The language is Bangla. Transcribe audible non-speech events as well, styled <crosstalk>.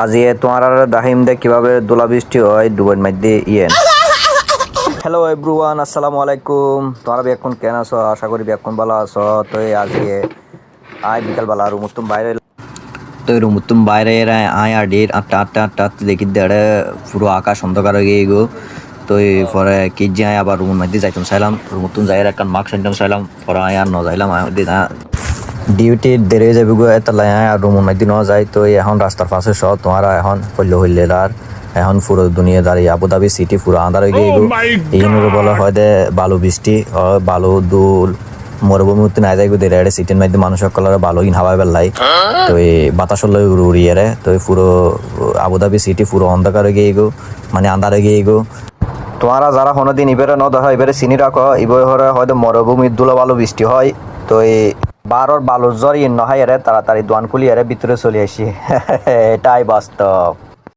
আজ তোমার আর দাহিম দে কীভাবে দোলা বৃষ্টি হয় দুবার মধ্যে ইয়ে হ্যালো এভরিওয়ান আসসালামু আলাইকুম। তোমরা এখন কেন আছো? আশা করি এখন ভালো আছো। তো আজকে আয় বিকালবেলা রুম তুম বাইরে তো রুম তুম বাইরে আয় আর ডের আটটা আটটা আটটা দেখি দেড়ে পুরো আকাশ অন্ধকার হয়ে গিয়ে গো। তো পরে কি যে আয় আবার রুমের মধ্যে যাইতাম, চাইলাম। রুম তুম যাই একটা মাস্ক আনতাম চাইলাম। পরে আয় আর ন যাইলাম ডিউটি দেরি হয়ে যাবে গো এতলাই আর রুমের মধ্যে ন যায়। তো এখন রাস্তার পাশে সব তোমারা এখন হইলে হইলে আর এখন পুরো দুনিয়া দাঁড়িয়ে আবুধাবি সিটি পুরো আন্ধার হয়ে গিয়ে এই বলা হয় দে বালু বৃষ্টি হয় বালু দুল মরুভূমি উঠতে নাই যায় গো দেড়ে সিটির মধ্যে মানুষ সকলের ভালো ইন হাওয়া বেলাই তো এই বাতাস লই উড়িয়ে রে তো পুরো আবুধাবি সিটি পুরো অন্ধকার হয়ে গিয়ে গো মানে আন্ধার হয়ে গিয়ে গো। তোমারা যারা কোনোদিন ইবেরে ন দেখা এবারে চিনি রাখো ইবরে হরে হয়তো মরুভূমির দুলো বালু বৃষ্টি হয়। তো এই বারোর বালুর জ্বর ইন্ন এরে তাড়াতাড়ি দোয়ান খুলিয়ারে ভিতরে চলে আসি <laughs> এটাই বাস্তব।